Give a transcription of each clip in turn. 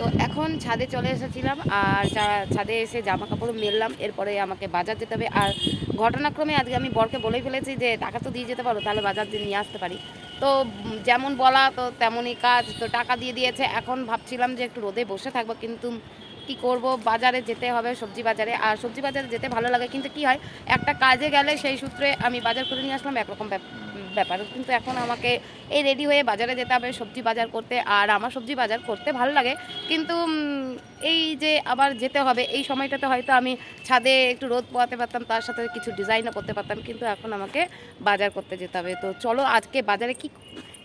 তো এখন ছাদে চলে এসেছিলাম আর ছাদে এসে জামা কাপড় মেললাম, এরপরে আমাকে বাজার যেতে হবে। আর ঘটনাক্রমে আজকে আমি বরকে বলে ফেলেছি যে, টাকা তো দিয়ে যেতে পারো, তাহলে বাজার দিয়ে নিয়ে আসতে পারি। তো যেমন বলা, তো তেমনই কাজ, তো টাকা দিয়ে দিয়েছে। এখন ভাবছিলাম যে একটু রোদে বসে থাকব, কিন্তু কি করব? বাজারে যেতে হবে, সবজি বাজারে। আর সবজি বাজারে যেতে ভালো লাগে, কিন্তু কি হয়, একটা কাজে গেলে সেই সূত্রে আমি বাজার করে নিয়ে আসলাম, একরকম ব্যাপার কিন্তু এখন আমাকে এই রেডি হয়ে বাজারে যেতে হবে, সবজি বাজার করতে, আর আমার সবজি বাজার করতে ভালো লাগে। কিন্তু এই যে আবার যেতে হবে, এই সময়টাতে হয়তো আমি ছাদে একটু রোদ পোয়াতে পারতাম, তার সাথে কিছু ডিজাইনও করতে পারতাম, কিন্তু এখন আমাকে বাজার করতে যেতে হবে। তো চলো আজকে বাজারে কি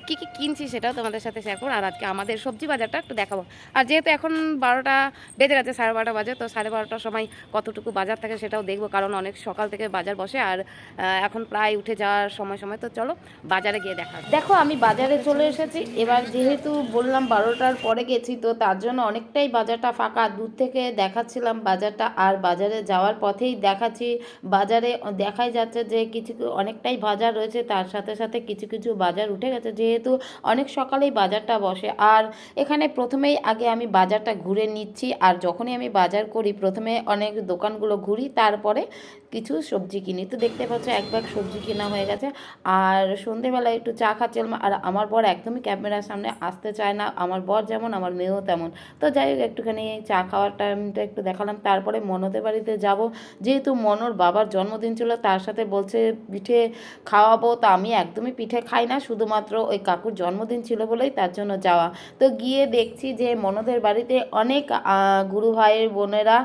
কী কী কিনছি সেটাও তোমাদের সাথে শেয়ার করো আর আজকে আমাদের সবজি বাজারটা একটু দেখাবো। আর যেহেতু এখন বারোটা বেজে গেছে, সাড়ে বারোটা বাজে, তো সাড়ে বারোটার সময় কতটুকু বাজার থাকে সেটাও দেখব। কারণ অনেক সকাল থেকে বাজার বসে, আর এখন প্রায় উঠে যাওয়ার সময় সময়। তো চলো বাজারে গিয়ে দেখা দেখো, আমি বাজারে চলে এসেছি। এবার যেহেতু বললাম বারোটার পরে গেছি, তো তার জন্য অনেকটাই বাজারটা ফাঁকা। দূর থেকে দেখাচ্ছিলাম বাজারটা, আর বাজারে যাওয়ার পথেই দেখাচ্ছি। বাজারে দেখাই যাচ্ছে যে কিছু, অনেকটাই বাজার রয়েছে, তার সাথে সাথে কিছু কিছু বাজার উঠে গেছে। যেহেতু অনেক সকালেই বাজারটা বসে। আর এখানে প্রথমেই আগে আমি বাজারটা ঘুরে নিচ্ছি। আর যখনই আমি বাজার করি, প্রথমে অনেক দোকানগুলো ঘুরি, তারপরে কিছু সবজি কিনি। তো দেখতে পাচ্ছ এক ব্যাগ সবজি কেনা হয়ে গেছে। আর সন্ধেবেলায় একটু চা খাচ্ছিলাম। আর আমার বর একদমই ক্যামেরার সামনে আসতে চায় না। আমার বর যেমন, আমার মেয়েও তেমন। তো যাই হোক, একটুখানি চা খাওয়ার টাইমটা একটু দেখালাম। তারপরে মনদের বাড়িতে যাব। যেহেতু মনোর বাবার জন্মদিন ছিল, তার সাথে বলছে, পিঠে খাওয়াবো। তা আমি একদমই পিঠে খাই না। শুধুমাত্র ওই কাকুর জন্মদিন ছিল বলেই তার জন্য যাওয়া। তো গিয়ে দেখছি যে মনোদের বাড়িতে অনেক গুরু ভাইয়ের বোনেরা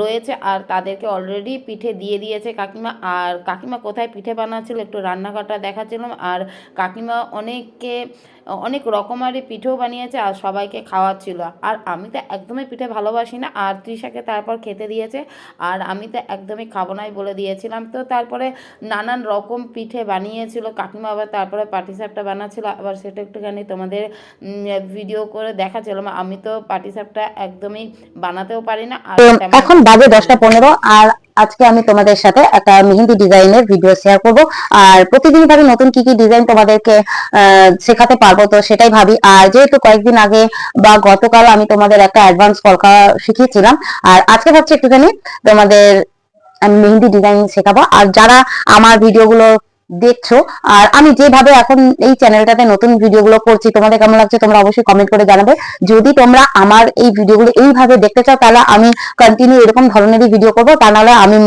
রয়েছে। আর তাদেরকে অলরেডি পিঠে দিয়ে দিয়ে দিয়েছে কাকিমা। আর কাকিমা কোথায় পিঠে বানাচ্ছিল একটু রান্নাঘরটা দেখাচ্ছিলাম আর কাকিমা অনেককে অনেক রকমারি পিঠেও বানিয়েছে আর সবাইকে খাওয়াচ্ছিল। আর আমি তো একদমই পিঠে ভালোবাসি না। আর তৃষাকে তারপর খেতে দিয়েছে। আর আমি তো একদমই খাব নাই বলে দিয়েছিলাম। তো তারপরে নানান রকম পিঠে বানিয়েছিল। কাকিমা আবার তারপরে পাটিসাপটা বানাচ্ছিল। আবার সেটা একটুখানি তোমাদের ভিডিও করে দেখাচ্ছিলাম। আমি তো পাটিসাপটা একদমই বানাতেও পারি না। আর এখন বাজে দশটা পনেরো। আর আজকে আমি তোমাদের সাথে একটা মেহেন্দি ডিজাইনের ভিডিও শেয়ার করব। আর প্রতিদিন ভাবে নতুন কি কি ডিজাইন তোমাদেরকে শেখাতে পারব, তো সেটাই ভাবি। আর যেহেতু কয়েকদিন আগে বা গতকাল আমি তোমাদের একটা অ্যাডভান্স কলকা শিখিয়েছিলাম, আর আজকে ভাবছি একটুখানি তোমাদের আমি মেহেন্দি ডিজাইন শেখাবো। আর যারা আমার ভিডিওগুলো দেখছ। আর আমি যেভাবে এখন এই চ্যানেলটাতে নতুন ভিডিওগুলো করছি, তোমাদের কেমন লাগছে তোমরা অবশ্যই কমেন্ট করে জানাবে। যদি তোমরা আমার এই ভিডিওগুলো এইভাবে দেখতে চাও, তাহলে আমি কন্টিনিউ এরকম ধরনেরই ভিডিও করব। তা নাহলে আমি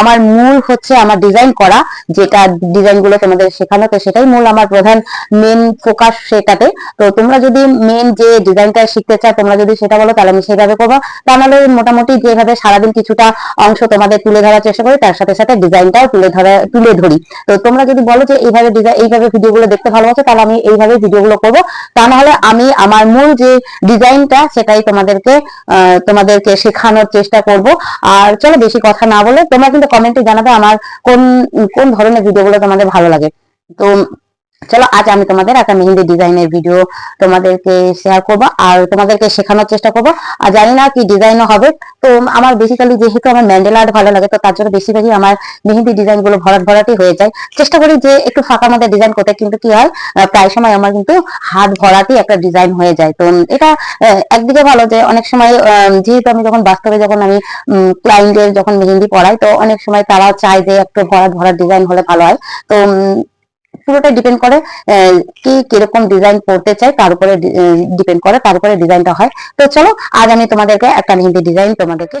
আমার মূল হচ্ছে আমার ডিজাইন করা, যেটা ডিজাইনগুলো তোমাদের শেখানো, তো সেটাই মূল আমার প্রধান মেন ফোকাস সেটাতে। তো তোমরা যদি মেন যে ডিজাইনটা শিখতে চাও, তোমরা যদি সেটা বলো, তাহলে আমি সেভাবে করব। তা নাহলে মোটামুটি যেভাবে সারাদিন কিছুটা অংশ তোমাদের তুলে ধরার চেষ্টা করি, তার সাথে সাথে ডিজাইনটাও তুলে ধরা, তুলে ধরি। তো তোমরা যদি বলো যে এইভাবে ডিজাইন এইভাবে ভিডিওগুলো দেখতে ভালোবাসো, তাহলে আমি এইভাবে ভিডিওগুলো করব। তা নাহলে আমি আমার মূল যে ডিজাইনটা সেটাই তোমাদেরকে তোমাদেরকে শেখানোর চেষ্টা করব। আর চলো বেশি কথা না বলে তোমরা কিন্তু কমেন্টে জানাবে আমার কোন কোন ধরনের ভিডিওগুলো তোমাদের ভালো লাগে। তো চলো, আজ আমি তোমাদের একটা মেহেন্দি ডিজাইনের ভিডিও তোমাদেরকে শেয়ার করব আর তোমাদেরকে শেখানোর চেষ্টা করব। আর জানি না কি ডিজাইনও হবে। তো আমার বেসিক্যালি যেহেতু আমার ম্যান্ডেল আর্ট ভালো লাগে, তো তার জন্য বেশিরভাগই আমার মেহেন্দি ডিজাইনগুলো ভরাট ভরাটি হয়ে যায়। চেষ্টা করি যে একটু ফাঁকার মধ্যে ডিজাইন করতে, কিন্তু কি হয় প্রায় সময় আমার কিন্তু হাত ভরাটি একটা ডিজাইন হয়ে যায়। তো এটা একদিকে ভালো যে অনেক সময় যেহেতু আমি যখন বাস্তবে যখন আমি ক্লায়েন্টের যখন মেহেন্দি পড়াই, তো অনেক সময় তারা চায় যে একটু ভরাট ভরাট ডিজাইন হলে ভালো হয়। তো পুরোটা ডিপেন্ড করে কি কীরকম ডিজাইন পড়তে চাই তার উপরে ডিপেন্ড করে, তার উপরে ডিজাইনটা হয়। তো চলো, আজ আমি তোমাদেরকে একটা মেহেন্দি ডিজাইন তোমাদেরকে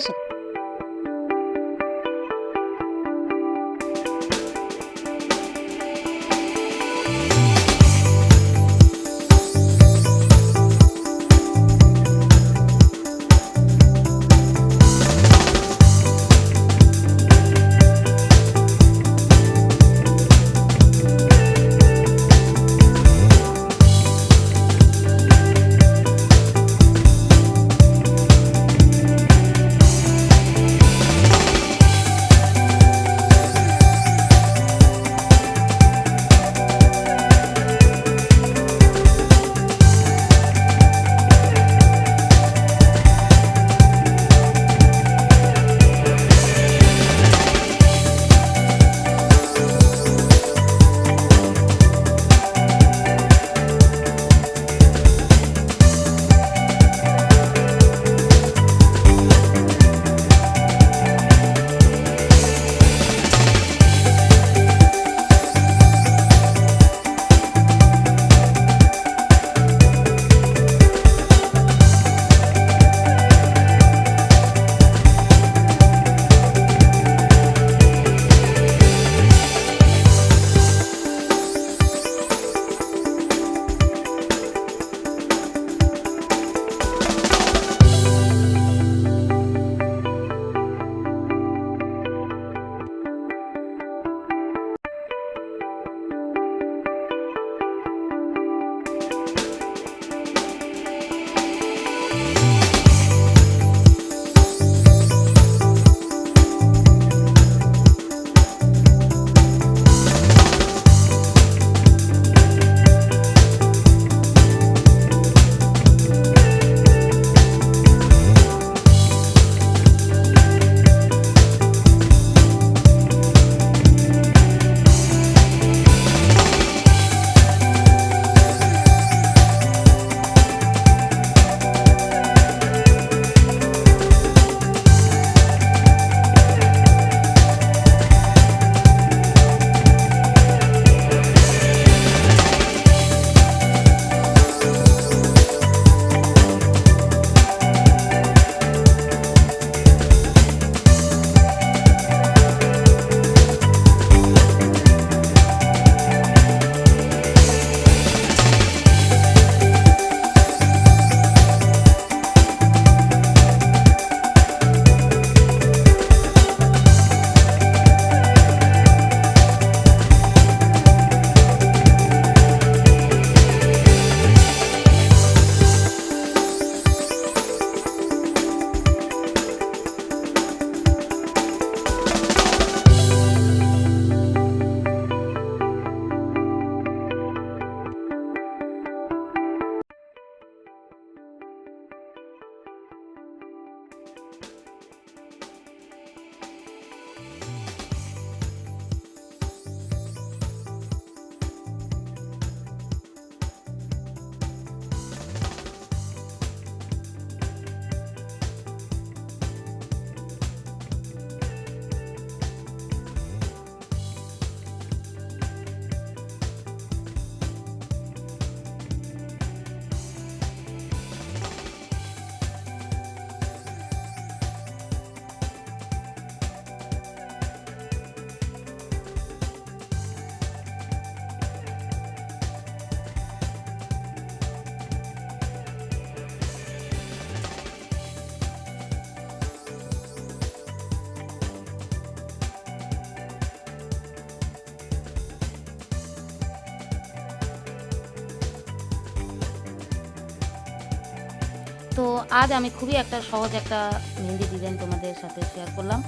তো আজ আমি খুবই একটা সহজ একটা মেহেন্দি ডিজাইন তোমাদের সাথে শেয়ার করলাম।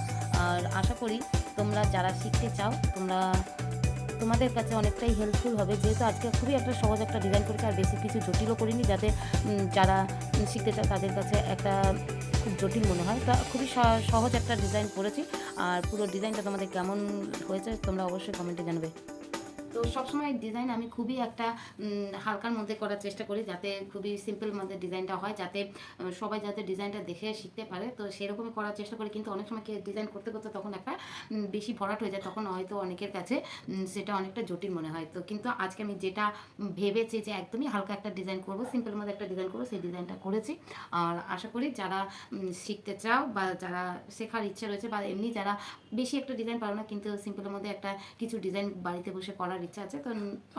আর আশা করি তোমরা যারা শিখতে চাও, তোমরা তোমাদের কাছে অনেকটাই হেল্পফুল হবে। যেহেতু আজকে খুবই একটা সহজ একটা ডিজাইন করেছি, আর বেশি কিছু জটিলও করিনি যাতে যারা শিখতে চায় তাদের কাছে একটা খুব জটিল মনে হয়। তা খুবই সহজ একটা ডিজাইন করেছি। আর পুরো ডিজাইনটা তোমাদের কেমন হয়েছে তোমরা অবশ্যই কমেন্টে জানাবে। তো সবসময় ডিজাইন আমি খুবই একটা হালকার মধ্যে করার চেষ্টা করি যাতে খুবই সিম্পল মধ্যে ডিজাইনটা হয়, যাতে সবাই যাতে ডিজাইনটা দেখে শিখতে পারে। তো সেরকমই করার চেষ্টা করি, কিন্তু অনেক সময় ডিজাইন করতে করতে তখন একটা বেশি ভরাট হয়ে যায়, তখন হয়তো অনেকের কাছে সেটা অনেকটা জটিল মনে হয়। তো কিন্তু আজকে আমি যেটা ভেবেছি যে একদমই হালকা একটা ডিজাইন করব সিম্পল মধ্যে একটা ডিজাইন করব, সেই ডিজাইনটা করেছি। আর আশা করি যারা শিখতে চাও বা যারা শেখার ইচ্ছে রয়েছে বা এমনি যারা বেশি একটা ডিজাইন পারো না, কিন্তু সিম্পলের মধ্যে একটা কিছু ডিজাইন বাড়িতে বসে করার ইচ্ছা আছে। তো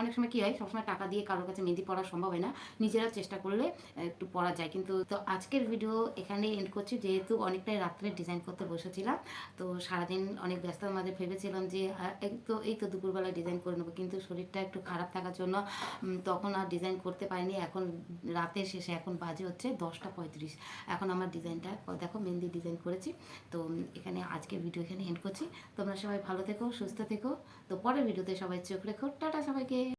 অনেক সময় কি হয়, সবসময় টাকা দিয়ে কারোর কাছে মেহেন্দি পড়া সম্ভব হয় না। নিজেরা চেষ্টা করলে একটু পড়া যায়। কিন্তু তো আজকের ভিডিও এখানে এন্ড করছি। যেহেতু অনেকটাই রাত্রে ডিজাইন করতে বসেছিলাম, তো সারাদিন অনেক ব্যস্ততার মাঝে ভেবেছিলাম যে তো এই তো দুপুরবেলা ডিজাইন করে নেব। কিন্তু শরীরটা একটু খারাপ থাকার জন্য তখন আর ডিজাইন করতে পারিনি। এখন রাতের শেষে এখন বাজে হচ্ছে দশটা পঁয়ত্রিশ। এখন আমার ডিজাইনটা দেখো মেহেন্দি ডিজাইন করেছি। তো এখানে আজকের ভিডিও এখানে এন্ড করছি। তোমরা সবাই ভালো থেকো, সুস্থ থেকো। তো পরের ভিডিওতে সবাই চোখ রেখো টাটা সবাইকে।